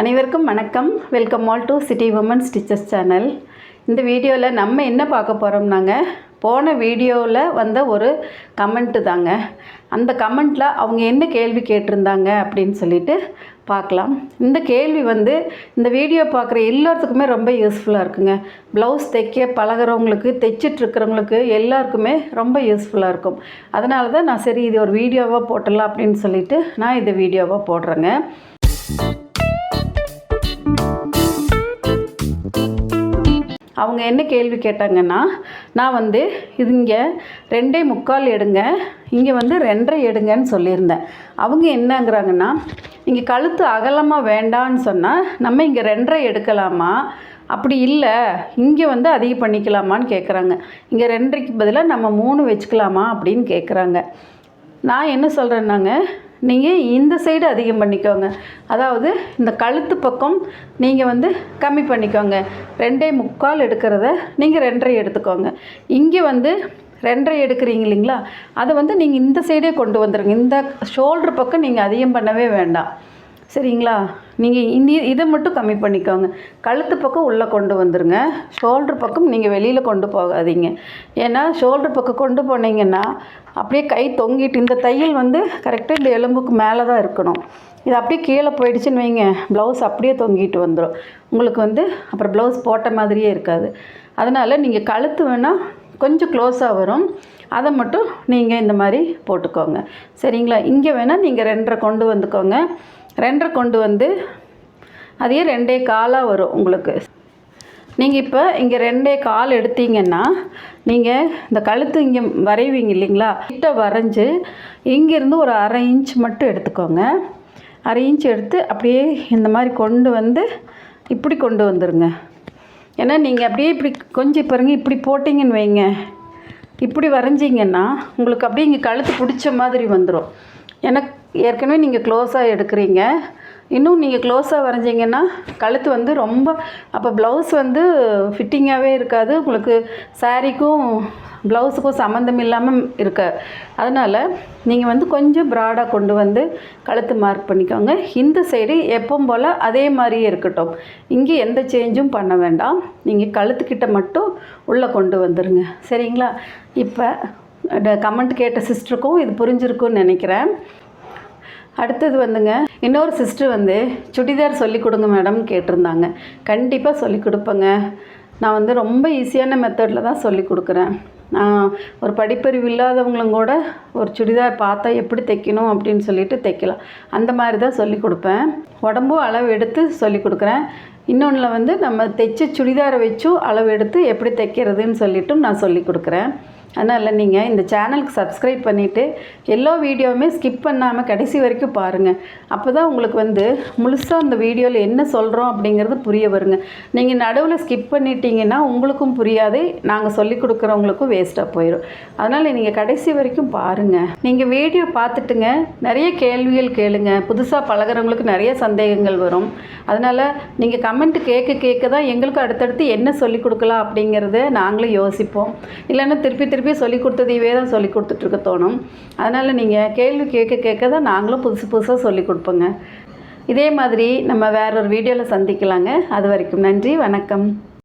அனைவருக்கும் வணக்கம். Welcome all to City Women Stitches channel இந்த வீடியோவில் நம்ம என்ன பார்க்க போகிறோம்னாங்க போன வீடியோவில் வந்த ஒரு கமெண்ட்டு தாங்க. அந்த கமெண்ட்டில் அவங்க என்ன கேள்வி கேட்டிருந்தாங்க அப்படின்னு சொல்லிட்டு பார்க்கலாம். இந்த கேள்வி வந்து இந்த வீடியோ பார்க்குற எல்லாத்துக்குமே ரொம்ப யூஸ்ஃபுல்லாக இருக்குங்க. ப்ளவுஸ் தைக்க பழகுறவங்களுக்கு தைச்சிட்டு இருக்கிறவங்களுக்கு எல்லாருக்குமே ரொம்ப யூஸ்ஃபுல்லாக இருக்கும். அதனால தான் நான் சரி இது ஒரு வீடியோவாக போட்டுடலாம் அப்படின்னு சொல்லிட்டு நான் இந்த வீடியோவாக போடுறேங்க. அவங்க என்ன கேள்வி கேட்டாங்கன்னா நான் வந்து இது இங்கே ரெண்டே முக்கால் எடுங்க இங்கே வந்து ரெண்டரை எடுங்கன்னு சொல்லியிருந்தேன். அவங்க என்னங்கிறாங்கன்னா இங்கே கழுத்து அகலமாக வேண்டான்னு சொன்னால் நம்ம இங்கே ரெண்டரை எடுக்கலாமா? அப்படி இல்லை இங்கே வந்து அதிகம் பண்ணிக்கலாமான்னு கேட்குறாங்க இங்கே ரெண்டரைக்கு பதிலாக நம்ம மூணு வச்சுக்கலாமா? அப்படின்னு கேட்குறாங்க நான் என்ன சொல்கிறேன்னாங்க நீங்கள் இந்த சைடு அதிகம் பண்ணிக்கோங்க. அதாவது இந்த கழுத்து பக்கம் நீங்கள் வந்து கம்மி பண்ணிக்கோங்க. ரெண்டே முக்கால் எடுக்கிறத நீங்கள் ரெண்டரை எடுத்துக்கோங்க. இங்கே வந்து ரெண்டரை எடுக்கிறீங்க இல்லைங்களா? அதை வந்து நீங்கள் இந்த சைடே கொண்டு வந்துடுங்க இந்த ஷோல்டர் பக்கம் நீங்கள் அதிகம் பண்ணவே வேண்டாம். சரிங்களா? நீங்கள் இந்த இதை மட்டும் கம்மி பண்ணிக்கோங்க. கழுத்து பக்கம் உள்ளே கொண்டு வந்துடுங்க ஷோல்ட்ரு பக்கம் நீங்கள் வெளியில் கொண்டு போகாதீங்க. ஏன்னா ஷோல்ட்ரு பக்கம் கொண்டு போனீங்கன்னா அப்படியே கை தொங்கிட்டு இந்த தையல் வந்து கரெக்டாக இந்த எலும்புக்கு மேலே தான் இருக்கணும். இது அப்படியே கீழே போயிடுச்சுன்னு வைங்க. ப்ளவுஸ் அப்படியே தொங்கிட்டு வந்துடும் உங்களுக்கு வந்து அப்புறம் ப்ளவுஸ் போட்ட மாதிரியே இருக்காது. அதனால் நீங்கள் கழுத்து வேணால் கொஞ்சம் க்ளோஸாக வரும். அதை மட்டும் நீங்கள் இந்த மாதிரி போட்டுக்கோங்க. சரிங்களா? இங்கே வேணால் நீங்கள் ரெண்டரை கொண்டு வந்துக்கோங்க. ரெண்டரை கொண்டு வந்து அதே ரெண்டே காலாக வரும் உங்களுக்கு. நீங்கள் இப்போ இங்கே ரெண்டே கால் எடுத்தீங்கன்னா நீங்கள் இந்த கழுத்து இங்கே வரைவீங்க இல்லைங்களா? கிட்ட வரைஞ்சி இங்கேருந்து ஒரு அரை இன்ச் மட்டும் எடுத்துக்கோங்க. அரை இன்ச் எடுத்து அப்படியே இந்த மாதிரி கொண்டு வந்து இப்படி கொண்டு வந்துடுங்க ஏன்னா நீங்கள் அப்படியே இப்படி கொஞ்சம் பாருங்க இப்படி போட்டிங்கன்னு வைங்க. இப்படி வரைஞ்சிங்கன்னா உங்களுக்கு அப்படியே இங்கே கழுத்து பிடிச்ச மாதிரி வந்துடும் எனக்கு ஏற்கனவே நீங்கள் க்ளோஸாக எடுக்கிறீங்க. இன்னும் நீங்கள் க்ளோஸாக வரைஞ்சிங்கன்னா கழுத்து வந்து ரொம்ப அப்போ ப்ளவுஸ் வந்து ஃபிட்டிங்காகவே இருக்காது. உங்களுக்கு சாரீக்கும் ப்ளவுஸுக்கும் சம்மந்தம் இல்லாமல் இருக்க. அதனால் நீங்கள் வந்து கொஞ்சம் ப்ராடாக கொண்டு வந்து கழுத்து மார்க் பண்ணிக்கோங்க. இந்த சைடு எப்பவும் போல் அதே மாதிரியே இருக்கட்டும். இங்கே எந்த சேஞ்சும் பண்ண வேண்டாம். நீங்கள் கழுத்துக்கிட்ட மட்டும் உள்ளே கொண்டு வந்துடுங்க சரிங்களா? இப்போ கமெண்ட் கேட்ட சிஸ்டருக்கும் இது புரிஞ்சிருக்குன்னு நினைக்கிறேன். அடுத்தது வந்துங்க இன்னொரு சிஸ்டர் வந்து சுடிதார் சொல்லி கொடுங்க மேடம் கேட்டிருந்தாங்க. கண்டிப்பாக சொல்லி கொடுப்பேங்க. நான் வந்து ரொம்ப ஈஸியான மெத்தடில் தான் சொல்லி கொடுக்குறேன். நான் ஒரு படிப்பறிவு இல்லாதவங்களும் கூட ஒரு சுடிதார் பார்த்தா எப்படி தைக்கணும் அப்படின்னு சொல்லிட்டு தைக்கலாம். அந்த மாதிரி தான் சொல்லி கொடுப்பேன். உடம்பும் அளவு எடுத்து சொல்லி கொடுக்குறேன். இன்னொன்றில் வந்து நம்ம தைச்ச சுடிதாரை வச்சும் அளவு எடுத்து எப்படி தைக்கிறதுன்னு சொல்லிட்டும் நான் சொல்லி கொடுக்குறேன். அதனால் நீங்கள் இந்த சேனலுக்கு சப்ஸ்கிரைப் பண்ணிவிட்டு எல்லா வீடியோவுமே ஸ்கிப் பண்ணாமல் கடைசி வரைக்கும் பாருங்கள் அப்போ தான் உங்களுக்கு வந்து முழுசாக அந்த வீடியோவில் என்ன சொல்கிறோம் அப்படிங்கிறது புரிய வருங்க. நீங்கள் நடுவில் ஸ்கிப் பண்ணிட்டீங்கன்னா உங்களுக்கும் புரியாது நாங்கள் சொல்லி கொடுக்குறவங்களுக்கும் வேஸ்ட்டாக போயிடும் அதனால் நீங்கள் கடைசி வரைக்கும் பாருங்கள் நீங்கள் வீடியோ பார்த்துட்டுங்க நிறைய கேள்விகள் கேளுங்க. புதுசாக பழகிறவங்களுக்கு நிறைய சந்தேகங்கள் வரும். அதனால் நீங்கள் கமெண்ட் கேட்க கேட்க தான் எங்களுக்கு அடுத்தடுத்து என்ன சொல்லி கொடுக்கலாம் அப்படிங்கிறத நாங்களும் யோசிப்போம். இல்லைன்னா திருப்பி திருப்பி சொல்லி கொடுத்ததையவே தான் சொல்லி கொடுத்துட்ருக்க தோணும். அதனால் நீங்கள் கேள்வி கேட்க கேட்க தான் நாங்களும் புதுசு புதுசாக சொல்லி கொடுப்போங்க. இதே மாதிரி நம்ம வேற ஒரு வீடியோவில் சந்திக்கலாங்க. அது வரைக்கும் நன்றி வணக்கம்.